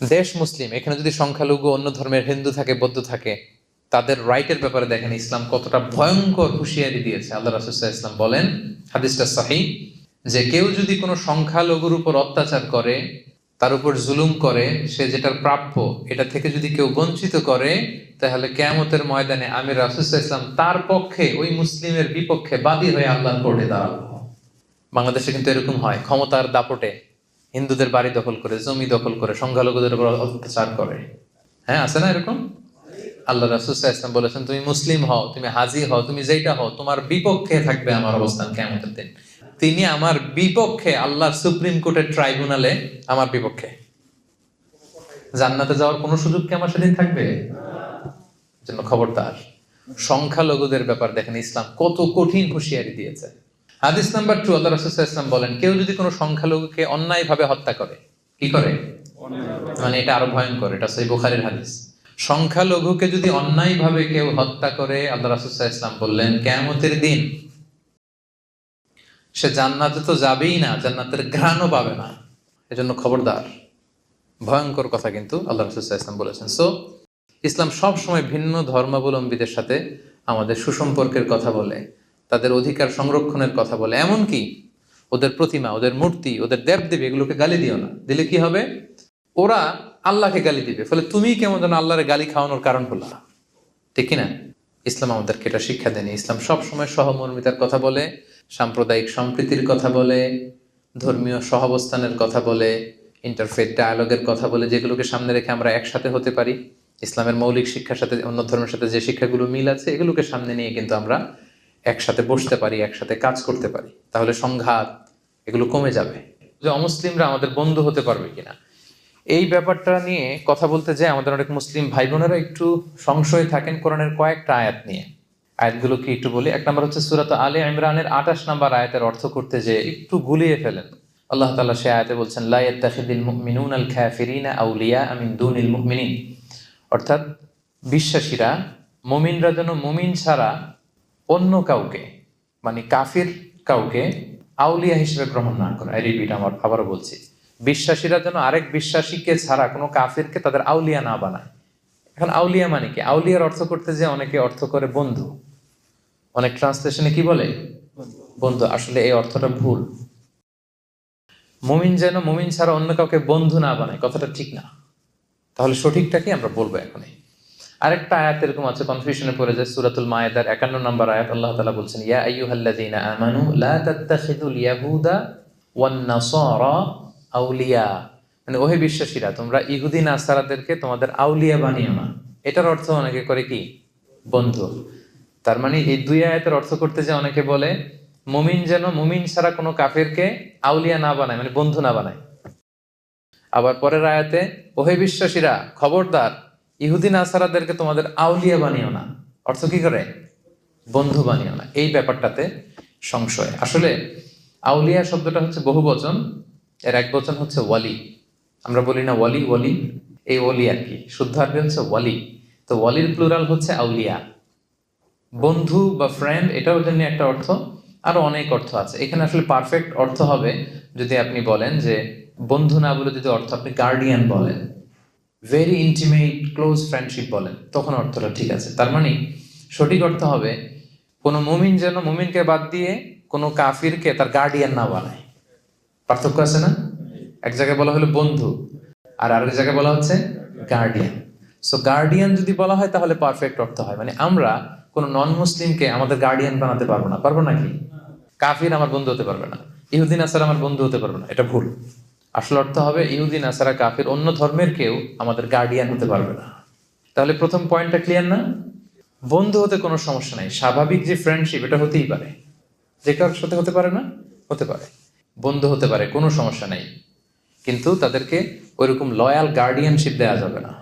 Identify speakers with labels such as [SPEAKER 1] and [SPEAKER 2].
[SPEAKER 1] দেশ মুসলিম, এখানে যদি সংখ্যালঘু, অন্য ধর্মের হিন্দু থাকে, বৌদ্ধ থাকে, তাদের রাইটের ব্যাপারে দেখেন ইসলাম কতটা ভয়ঙ্কর হুঁশিয়ারি দিয়েছে। আল্লাহ রাসুল্লাহ ইসলাম বলেন, হাদিসটা সাহি যে কেউ যদি কোনো সংখ্যালঘুর উপর অত্যাচার করে, তার উপর জুলুম করে, সে যেটার প্রাপ্য, এটা থেকে যদি কেউ বঞ্চিত করে, তাহলে কেয়ামতের ময়দানে আমির রাসুল্লাহ ইসলাম তার পক্ষে, ওই মুসলিমের বিপক্ষে বাদী হয়ে আল্লাহর কোর্টে দাঁড়াবো। বাংলাদেশে কিন্তু এরকম হয়, ক্ষমতার দাপটে হিন্দুদের বাড়ি দখল করে, জমি দখল করে, সংখ্যালঘুদের উপর অত্যাচার করে। হ্যাঁ আছে না এরকম? আল্লাহ রাসুসাহ ইসলাম বলেছেন, তুমি মুসলিম হও, তুমি হাজি হও, তুমি যেটা হও, তোমার বিপক্ষে থাকবে আমার অবস্থান কেমন দিন। তিনি আমার বিপক্ষে, আল্লাহর সুপ্রিম কোর্টের ট্রাইব্যুনালে আমার বিপক্ষে। জান্নাতে যাওয়ার কোনো সুযোগ কি আমার সেদিন থাকবে? জন্য খবরদার। সংখ্যালঘুদের ব্যাপার দেখেন, ইসলাম কত কঠিন হুঁশিয়ারি দিয়েছে। হাদিস নাম্বার টু আল্লাহ রাসুসাহ ইসলাম বলেন, কেউ যদি কোনো সংখ্যালঘুকে অন্যায়ভাবে হত্যা করে, কি করে? মানে এটা আরও ভয়ঙ্কর, এটা সেই বুখারের হাদিস। সংখ্যালঘুকে যদি অন্যায়ভাবে কেউ হত্যা করে, আল্লাহ রাসুসাহ ইসলাম বললেন, কেয়ামতের দিন সে জান্নাতে তো যাবেই না, জান্নাতের ঘ্রাণও পাবে না। এজন্য খবরদার। ভয়ঙ্কর কথা কিন্তু আল্লাহ রাসুসাহ ইসলাম বলেছেন। সো ইসলাম সব সময় ভিন্ন ধর্মাবলম্বীদের সাথে আমাদের সুসম্পর্কের কথা বলে। তাদের অধিকার সংরক্ষণের কথা বলে। এমনকি ওদের প্রতিমা, ওদের মূর্তি, ওদের দেব দেবী এগুলোকে গালি দিও না। দিলে কি হবে? ওরা আল্লাহকে গালি দিবে। ফলে তুমি কেমন যেন আল্লাহরে গালি খাওয়ানোর কারণ হলো। ঠিক কিনা? ইসলাম আমাদেরকে এটা শিক্ষা দেয়নি। ইসলাম সব সময় সহমর্মিতার কথা বলে, সাম্প্রদায়িক সম্প্রীতির কথা বলে, ধর্মীয় সহাবস্থানের কথা বলে ইন্টারফেথ ডায়ালগের কথা বলে, যেগুলোকে সামনে রেখে আমরা একসাথে হতে পারি। ইসলামের মৌলিক শিক্ষার সাথে, অন্য ধর্মের সাথে যে শিক্ষাগুলো মিল আছে, এগুলোকে সামনে নিয়ে কিন্তু আমরা একসাথে বসতে পারি, একসাথে কাজ করতে পারি, তাহলে সংঘাত এগুলো কমে যাবে। যে অমুসলিমরা আমাদের বন্ধু হতে পারবে কিনা? এই ব্যাপারটা নিয়ে কথা বলতে যে আমাদের অনেক মুসলিম ভাই বোনেরা একটু সংশয় থাকেন কোরআনের কয়েকটা আয়াত নিয়ে। আয়াতগুলো কি একটু বলি। এক নম্বর হচ্ছে সুরাত আলে ইমরানের আঠাশ নম্বর আয়াতের অর্থ করতে যে একটু গুলিয়ে ফেলেন। আল্লাহ তাআলা সে আয়াতে বলছেন, লা ইয়াত্তাখিদিল মুমিনুন আল কাফিরিনা আউলিয়া মিন দুনিল মুমিনিন। অর্থাৎ বিশ্বাসীরা, মুমিনরা যেন মুমিন ছাড়া অন্য কাউকে মানে কাফির কাউকে আউলিয়া হিসেবে গ্রহণ না করে। আই রিপিট আমার আবারও বলছি। বিশ্বাসীরা যেন আরেক বিশ্বাসীকে ছাড়া কোনো কাফিরকে তাদের আউলিয়া না বানায়। এখন আউলিয়া মানে কি? আউলিয়ার অর্থ করতে যে অনেকে অর্থ করে বন্ধু। অনেক ট্রান্সলেশনে কি বলে? বন্ধু। আসলে এই অর্থটা ভুল। মুমিন যেন মুমিন ছাড়া অন্য কাউকে বন্ধু না বানায়, কথাটা ঠিক না। তাহলে সঠিকটা কি আমরা বলব এখনই? আরেকটা আয়াত এরকম আছে কনফিউশনে পড়ে যায়, সুরাতুল মায়েদার একান্ন নম্বর আয়াত, আল্লাহ তালা বলছেন, ইয়া আইয়ুহাল্লাযীনা আমানু, লা তাত্তাখিদুল ইয়াহুদা ওয়ান নাসারা আউলিয়া। মানে ওহে বিশ্বাসীরা, তোমরা ইহুদি নাসারাদেরকে তোমাদের আউলিয়া বানিও না। এটার অর্থ অনেকে করে কি? বন্ধু। তার মানে এই দুই আয়াতের অর্থ করতে যে অনেকে বলে, মুমিন যেন, মুমিন ছাড়া কোনো কাফেরকে আউলিয়া না বানায় মানে বন্ধু না বানায়। আবার পরের আয়াতে, ওহে বিশ্বাসীরা, খবরদার ইহুদি নাসারাদেরকে তোমাদের আউলিয়া বানিও না। অর্থ কি করে? বন্ধু বানিও না। এই ব্যাপারটাতে সংশয়। আসলে আউলিয়া শব্দটা হচ্ছে বহু বচন, এর এক বচন হচ্ছে ওয়ালি। আমরা বলি না ওয়ালি ওয়ালি। এই ওলি আর কি। শুদ্ধ আরবি হচ্ছে ওয়ালি। তো ওয়ালির প্লুরাল হচ্ছে আউলিয়া। বন্ধু বা ফ্রেন্ড এটাও জন্য একটা অর্থ। আরও অনেক অর্থ আছে। এখানে আসলে পারফেক্ট অর্থ হবে যদি আপনি বলেন যে বন্ধু না বলে যদি অর্থ আপনি গার্ডিয়ান বলেন। ভেরি ইন্টিমেট ক্লোজ ফ্রেন্ডশিপ বলেন। তখন অর্থটা ঠিক আছে। তার মানে সঠিক অর্থ হবে, কোনো মুমিন যেন মুমিনকে বাদ দিয়ে কোনো কাফিরকে তার গার্ডিয়ান না বানায়। পার্থক্য আছে না? এক জায়গায় বলা হলো বন্ধু, আর আরেক জায়গায় বলা হচ্ছে গার্ডিয়ান সো গার্ডিয়ান যদি বলা হয়, তাহলে পারফেক্ট অর্থ হয়। মানে আমরা কোনো নন মুসলিমকে আমাদের গার্ডিয়ান বানাতে পারব না। পারব নাকি? কাফির আমার বন্ধু হতে পারবে না। ইহুদিন আসার আমার বন্ধু হতে পারবে না। এটা ভুল। আসল অর্থ হবে ইহুদিন আসারা কাফের, অন্য ধর্মের কেউ আমাদের গার্ডিয়ান হতে পারবে না। তাহলে প্রথম পয়েন্টটা ক্লিয়ার না? বন্ধু হতে কোনো সমস্যা নাই। স্বাভাবিক যে ফ্রেন্ডশিপ এটা হতেই পারে। যে কারোর সাথে হতে পারে না, হতে পারে। বন্ধু হতে পারে, কোনো সমস্যা নেই। কিন্তু তাদেরকে ওইরকম লয়াল গার্ডিয়ানশিপ দেওয়া যাবে না।